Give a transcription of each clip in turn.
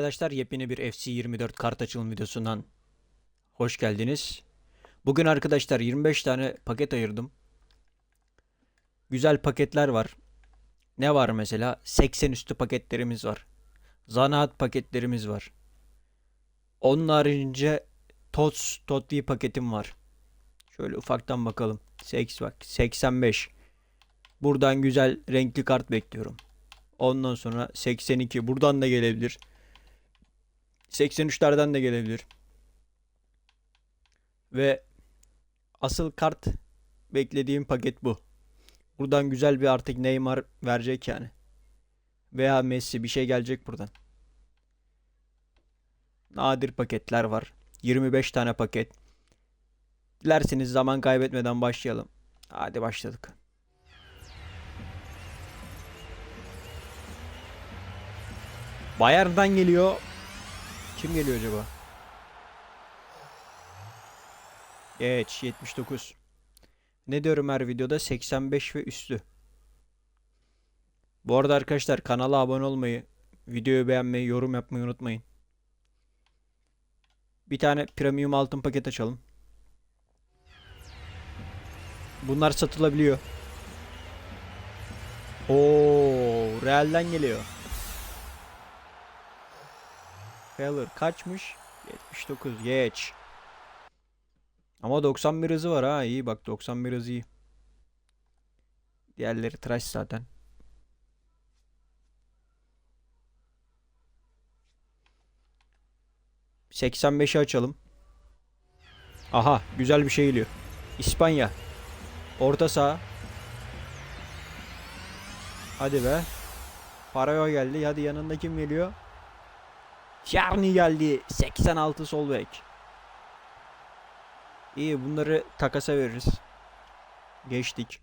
Arkadaşlar yepyeni bir FC24 kart açılım videosundan hoş geldiniz. Bugün arkadaşlar 25 tane paket ayırdım. Güzel paketler var. Ne var mesela? 80 üstü paketlerimiz var. Zanaat paketlerimiz var. Onun haricince TOTS, TOTV paketim var. Şöyle ufaktan bakalım. 8 bak 85. Buradan güzel renkli kart bekliyorum. Ondan sonra 82 buradan da gelebilir. 83'lerden de gelebilir. Ve asıl kart beklediğim paket bu. Buradan güzel bir artık Neymar verecek yani. Veya Messi bir şey gelecek buradan. Nadir paketler var. 25 tane paket. Dilerseniz zaman kaybetmeden başlayalım. Hadi başladık. Bayern'dan geliyor. Kim geliyor acaba? Geç 79. Ne diyorum her videoda 85 ve üstü. Bu arada arkadaşlar kanala abone olmayı, videoyu beğenmeyi, yorum yapmayı unutmayın. Bir tane premium altın paket açalım. Bunlar satılabiliyor. Oo, Real'den geliyor. Feller kaçmış? 79 geç. Ama 91 hızı var ha iyi bak 91 hızı iyi. Diğerleri tıraş zaten. ...85'i açalım. Aha güzel bir şey geliyor. İspanya. Orta saha. Hadi be. Parayo geldi. Hadi yanında kim geliyor? Şarni geldi. 86 sol bek. İyi bunları takasa veririz. Geçtik.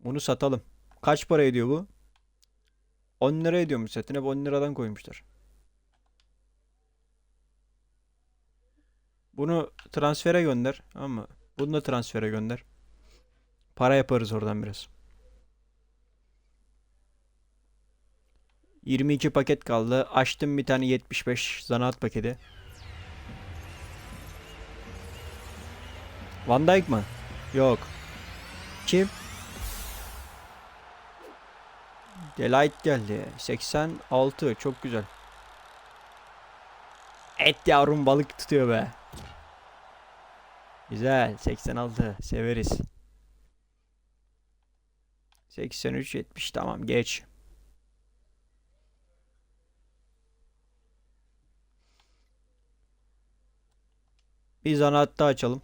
Bunu satalım. Kaç para ediyor bu? 10 lira ediyormuş zaten. Hep 10 liradan koymuşlar. Bunu transfere gönder. Ama bunu da transfere gönder. Para yaparız oradan biraz. 22 paket kaldı. Açtım bir tane 75 zanaat paketi. Van Dijk mı? Yok. Kim? Delight geldi. 86 çok güzel. Et yavrum balık tutuyor be. Güzel 86 severiz. 83 70 tamam geç. Bir zanaat açalım.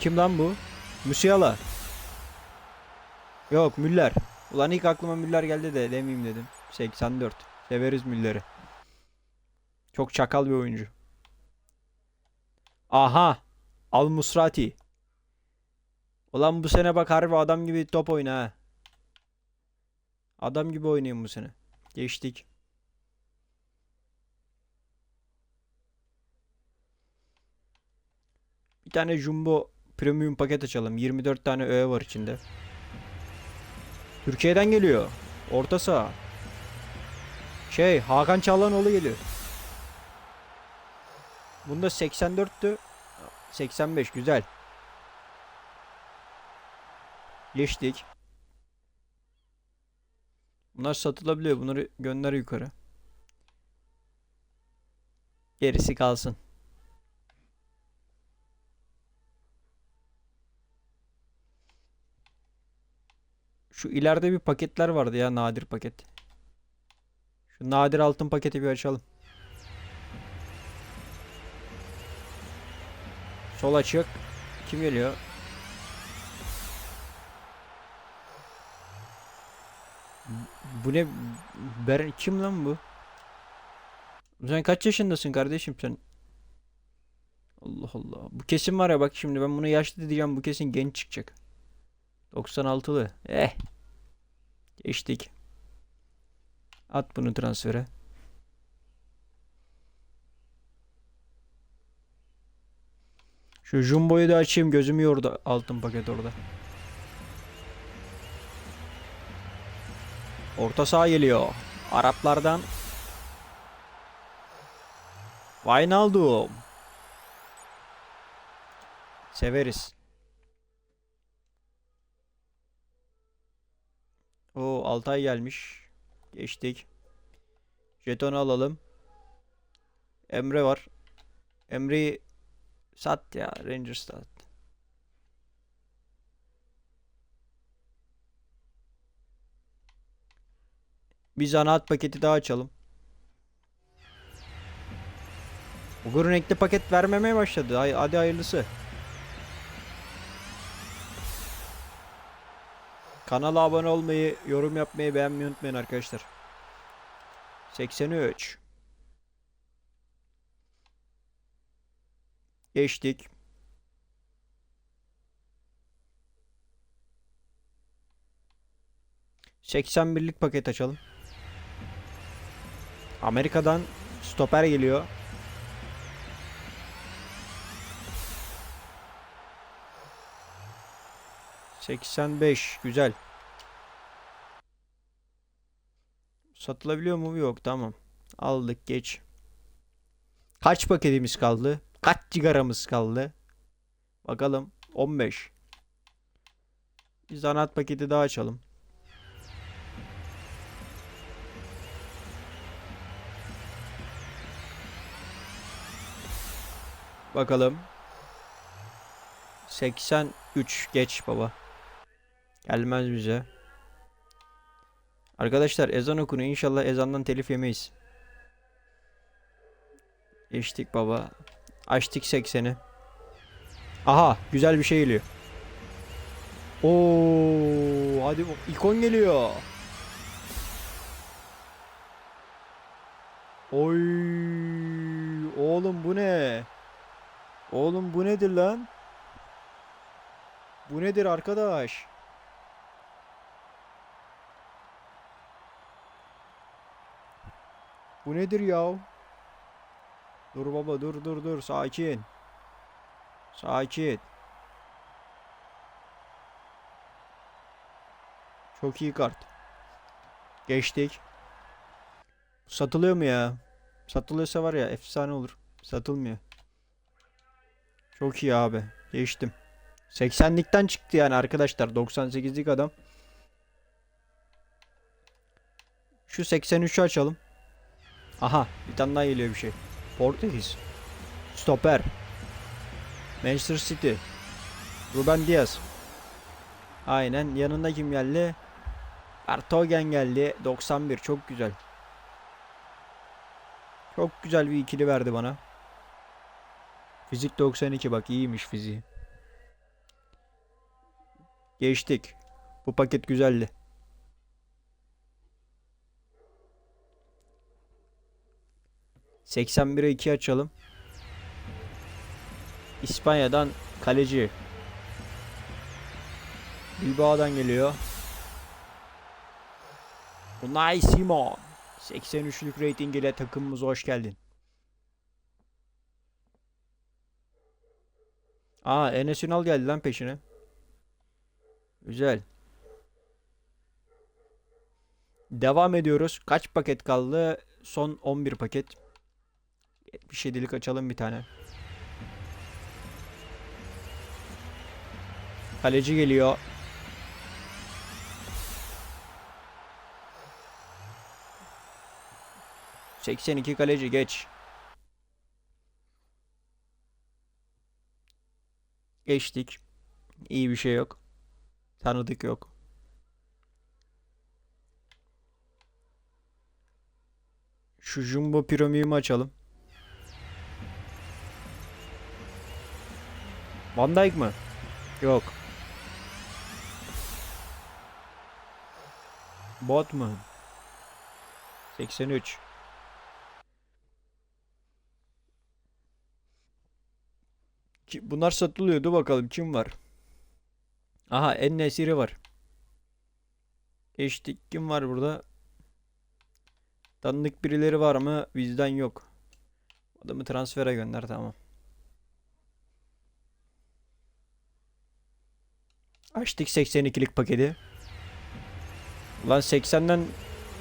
Kim lan bu? Musiala. Yok Müller. Ulan ilk aklıma Müller geldi de demeyeyim dedim. 84. Severiz Müller'i. Çok çakal bir oyuncu. Aha. Al Musrati. Ulan bu sene bak harbi adam gibi top oyna ha. Adam gibi oynayın bu sene. Geçtik. Bir tane Jumbo Premium paket açalım. 24 tane öğe var içinde. Türkiye'den geliyor. Orta saha. Şey Hakan Çağlanoğlu geliyor. Bunda 84'tü. 85 güzel. Geçtik. Bunlar satılabiliyor. Bunları gönder yukarı. Gerisi kalsın. Şu ileride bir paketler vardı ya nadir paket. Şu nadir altın paketi bir açalım. Sol açık. Kim geliyor? Bu ne? Ber kim lan bu? Sen kaç yaşındasın kardeşim sen? Allah Allah. Bu kesin var ya bak şimdi ben bunu yaşlı diyeceğim bu kesin genç çıkacak. 96'lı. Eh. Geçtik. At bunu transfere. Şu jumboyu da açayım gözümü yordu altın paket orada. Orta saha geliyor. Araplardan. Wijnaldum. Severiz. O Altay gelmiş. Geçtik. Jetonu alalım. Emre var. Emre'yi sat ya. Rangers'ta at. Bir zanaat paketi daha açalım. Bugün renkli paket vermemeye başladı. Hadi hayırlısı. Kanala abone olmayı, yorum yapmayı, beğenmeyi unutmayın arkadaşlar. 83. Geçtik. Seksen birlik paket açalım. Amerika'dan stoper geliyor. Seksen beş güzel. Satılabiliyor mu? Yok tamam. Aldık geç. Kaç paketimiz kaldı? Kaç sigaramız kaldı? Bakalım. 15. Bir zanaat paketi daha açalım. Bakalım. 83 geç baba. Gelmez bize. Arkadaşlar ezan okunuyor. İnşallah ezandan telif yemeyiz. Geçtik baba. Açtık 80'i. Aha güzel bir şey geliyor. Oo hadi ikon geliyor. Oy oğlum bu ne? Oğlum bu nedir lan? Bu nedir arkadaş? Bu nedir ya? Dur baba dur dur dur sakin. Sakin. Çok iyi kart. Geçtik. Satılıyor mu ya? Satılıyorsa var ya efsane olur. Satılmıyor. Çok iyi abi. Geçtim. 80'likten çıktı yani arkadaşlar. 98'lik adam. Şu 83'ü açalım. Aha bir tane daha geliyor bir şey. Portekiz. Stoper. Manchester City. Ruben Diaz. Aynen yanında kim geldi? Ertogen geldi. 91 çok güzel. Çok güzel bir ikili verdi bana. Fizik 92 bak iyiymiş fiziği. Geçtik. Bu paket güzeldi. ...81'e 2 açalım. İspanya'dan kaleci. Bilbao'dan geliyor. Unai Simon. 83'lük rating ile takımımıza hoş geldin. Aa Enes Ünal geldi lan peşine. Güzel. Devam ediyoruz. Kaç paket kaldı? Son 11 paket. 77'lik açalım bir tane. Kaleci geliyor. ...82 kaleci geç. Geçtik. İyi bir şey yok. Tanıdık yok. Şu Jumbo Premium'u açalım. Van Dijk mı? Yok. Bot mu? 83. Ki- Bunlar satılıyordu bakalım kim var? Aha En Nesiri var. Geçtik kim var burada? Tanıdık birileri var mı? Bizden yok. Adamı transfere gönder tamam. Açtık 82'lik paketi. Ulan 80'den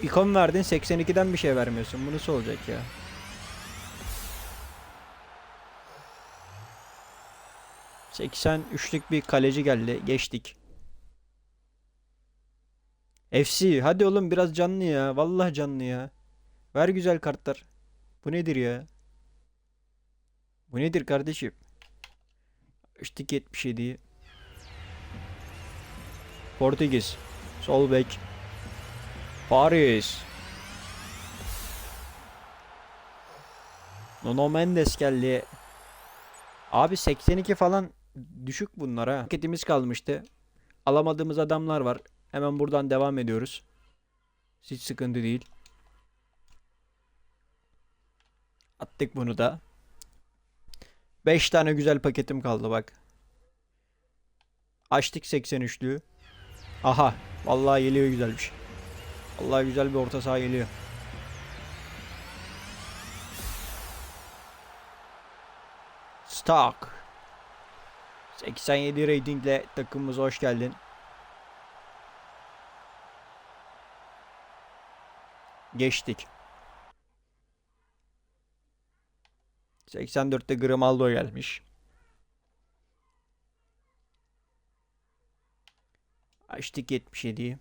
ikon verdin 82'den bir şey vermiyorsun. Bu nasıl olacak ya? ...83'lük bir kaleci geldi. Geçtik. FC hadi oğlum biraz canlı ya. Vallahi canlı ya. Ver güzel kartlar. Bu nedir ya? Bu nedir kardeşim? Açtık 77'yi. Portekiz. Sol bek. Paris. Nuno Mendes geldi. Abi 82 falan düşük bunlar ha. Paketimiz kalmıştı. Alamadığımız adamlar var. Hemen buradan devam ediyoruz. Hiç sıkıntı değil. Attık bunu da. 5 tane güzel paketim kaldı bak. Açtık 83'lüğü. Aha. Vallahi geliyor güzel bir. Vallahi güzel bir orta saha geliyor. Stock. 87 ratingle takımımıza hoş geldin. Geçtik. 84'te Grimaldo gelmiş. Açtık 77'yi.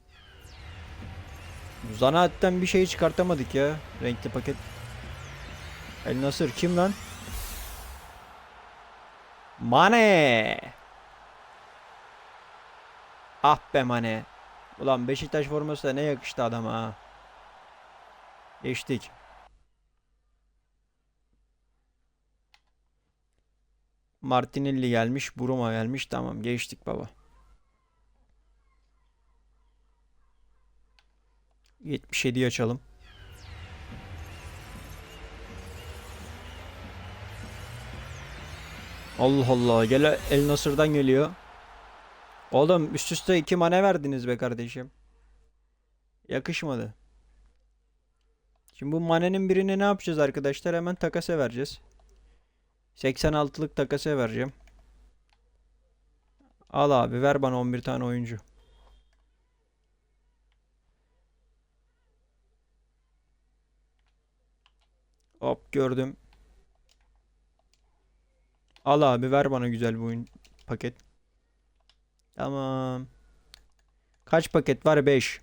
Zanaat'tan bir şey çıkartamadık ya. Renkli paket. El Nasır kim lan? Mane. Ah be Mane. Ulan Beşiktaş forması da ne yakıştı adama ha. Geçtik. Martinelli gelmiş. Buruma gelmiş. Tamam geçtik baba. 77 açalım. Allah Allah. Gel El Nasır'dan geliyor. Oğlum üst üste iki mane verdiniz be kardeşim. Yakışmadı. Şimdi bu manenin birini ne yapacağız arkadaşlar? Hemen takasa vereceğiz. 86'lık takasa vereceğim. Al abi ver bana 11 tane oyuncu. Hop gördüm. Al abi ver bana güzel bir oyun paket. Tamam. Kaç paket var? 5.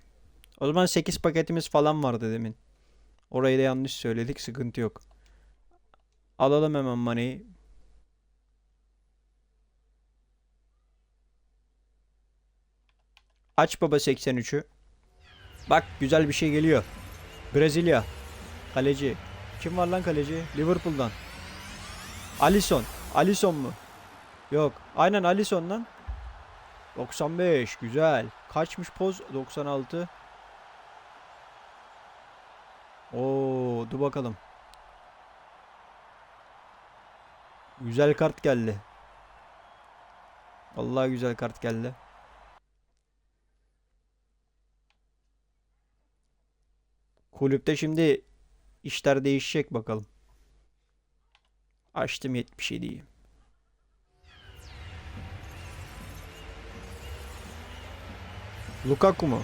O zaman 8 paketimiz falan vardı demin. Orayı da yanlış söyledik. Sıkıntı yok. Alalım hemen money'i. Aç baba 83'ü. Bak güzel bir şey geliyor. Brezilya. Kaleci. Kim var lan kaleci? Liverpool'dan. Alisson. Alisson mu? Yok. Aynen Alisson lan. 95. Güzel. Kaçmış poz? 96. Oo, dur bakalım. Güzel kart geldi. Vallahi güzel kart geldi. Kulüpte şimdi işler değişecek bakalım. Açtım 77'yi. Lukaku mu?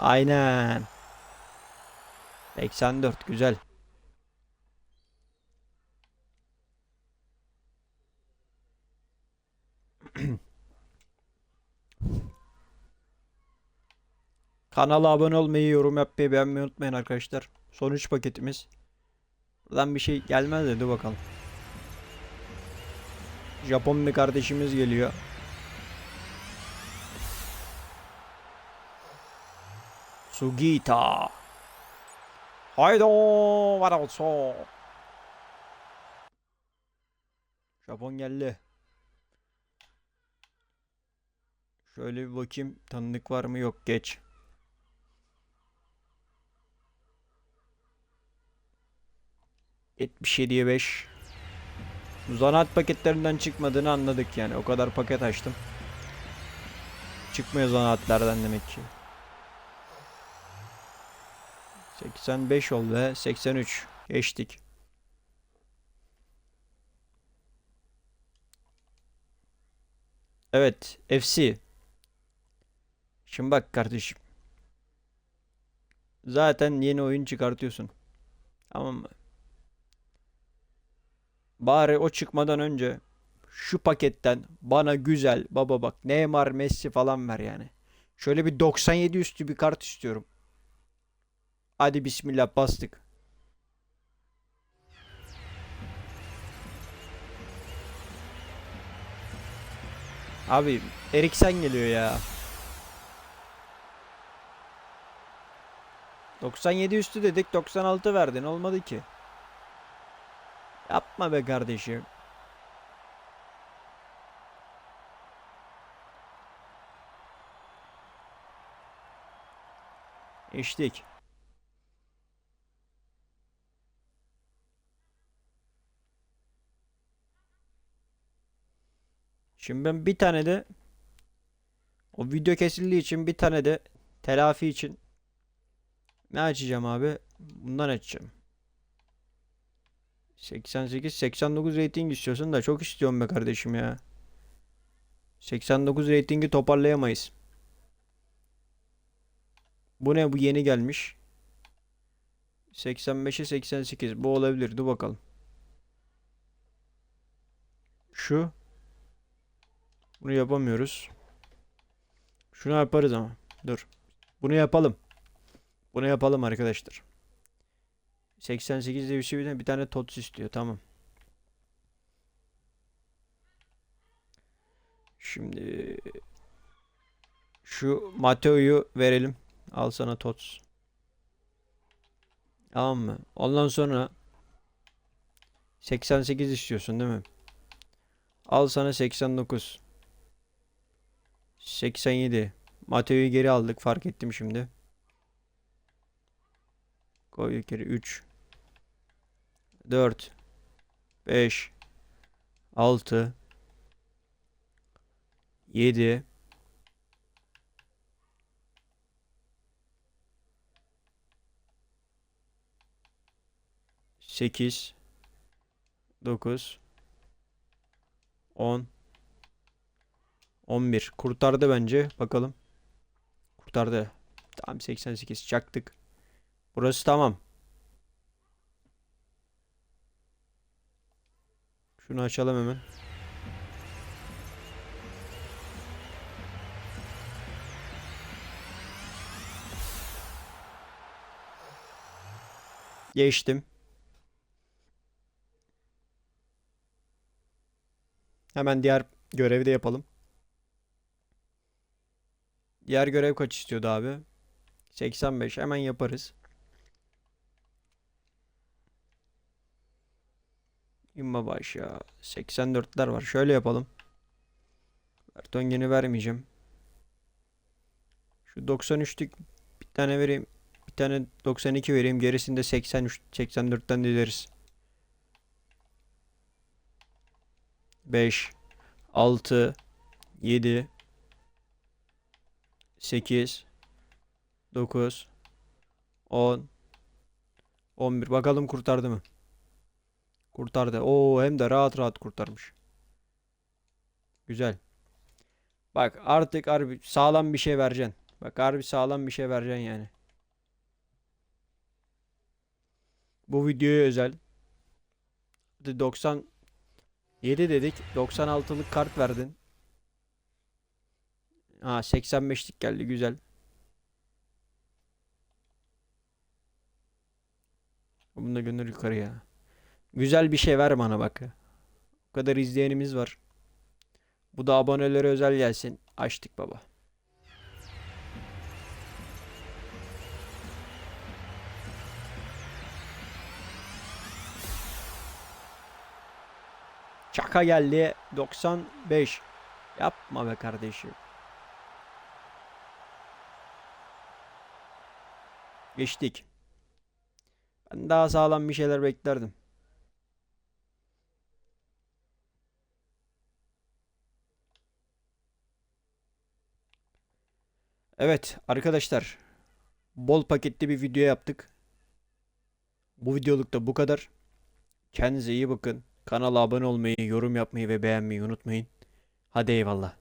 Aynen. 84 güzel. Kanala abone olmayı, yorum yapmayı, beğenmeyi unutmayın arkadaşlar. Son 3 paketimiz. Buradan bir şey gelmez dedi bakalım. Japon bir kardeşimiz geliyor. Sugita. Haydo, var olsun. Japon geldi. Şöyle bir bakayım tanıdık var mı yok geç. ...77'ye 5. Zanaat paketlerinden çıkmadığını anladık yani. O kadar paket açtım. Çıkmıyor zanaatlerden demek ki. 85 oldu ve 83. Geçtik. Evet, FC. Şimdi bak kardeşim. Zaten yeni oyun çıkartıyorsun. Tamam mı? Bari o çıkmadan önce şu paketten bana güzel baba bak Neymar, Messi falan ver yani. Şöyle bir 97 üstü bir kart istiyorum. Hadi bismillah bastık. Abi Eriksen geliyor ya. 97 üstü dedik 96 verdin olmadı ki. Yapma be kardeşim. İçtik. Şimdi ben bir tane de o video kesildiği için bir tane de telafi için ne açacağım abi? Bundan açacağım. 88 89 rating istiyorsun da çok istiyorum be kardeşim ya. 89 ratingi toparlayamayız. Bu ne bu yeni gelmiş. 85'e 88 bu olabilir dur bakalım. Şu bunu yapamıyoruz. Şunu yaparız ama. Dur. Bunu yapalım. Bunu yapalım arkadaşlar. 88 diye bir şey bir tane- TOTS istiyor. Tamam. Şimdi şu Mateo'yu verelim. Al sana TOTS. Tamam mı? Ondan sonra 88 istiyorsun değil mi? Al sana 89. 87. Mateo'yu geri aldık. Fark ettim şimdi. Koy geri 3 4 5 6 7 8 9 10 11 kurtardı bence. Bakalım. Kurtardı. Tamam 88 çaktık. Burası tamam şunu açalım hemen geçtim hemen diğer görevi de yapalım Diğer görev kaç istiyordu abi? 85 hemen yaparız. İmma baş ya. 84'ler var. Şöyle yapalım. Vertonghen'i vermeyeceğim. Şu 93'lük bir tane vereyim. Bir tane 92 vereyim. Gerisini de 83 84'ten dileriz. 5 6 7 8 9 10 11 bakalım kurtardı mı? Kurtardı. Oo hem de rahat rahat kurtarmış. Güzel. Bak artık harbi sağlam bir şey vereceksin. Bak harbi sağlam bir şey vereceksin yani. Bu videoya özel. Hadi 97 dedik. 96'lık kart verdin. Ha 85'lik geldi güzel. Bunu da gönder yukarıya. Güzel bir şey ver bana bak. O kadar izleyenimiz var. Bu da abonelere özel gelsin. Açtık baba. Çaka geldi. 95. Yapma be kardeşim. Geçtik. Ben daha sağlam bir şeyler beklerdim. Evet arkadaşlar. Bol paketli bir video yaptık. Bu videoluk da bu kadar. Kendinize iyi bakın. Kanala abone olmayı, yorum yapmayı ve beğenmeyi unutmayın. Hadi eyvallah.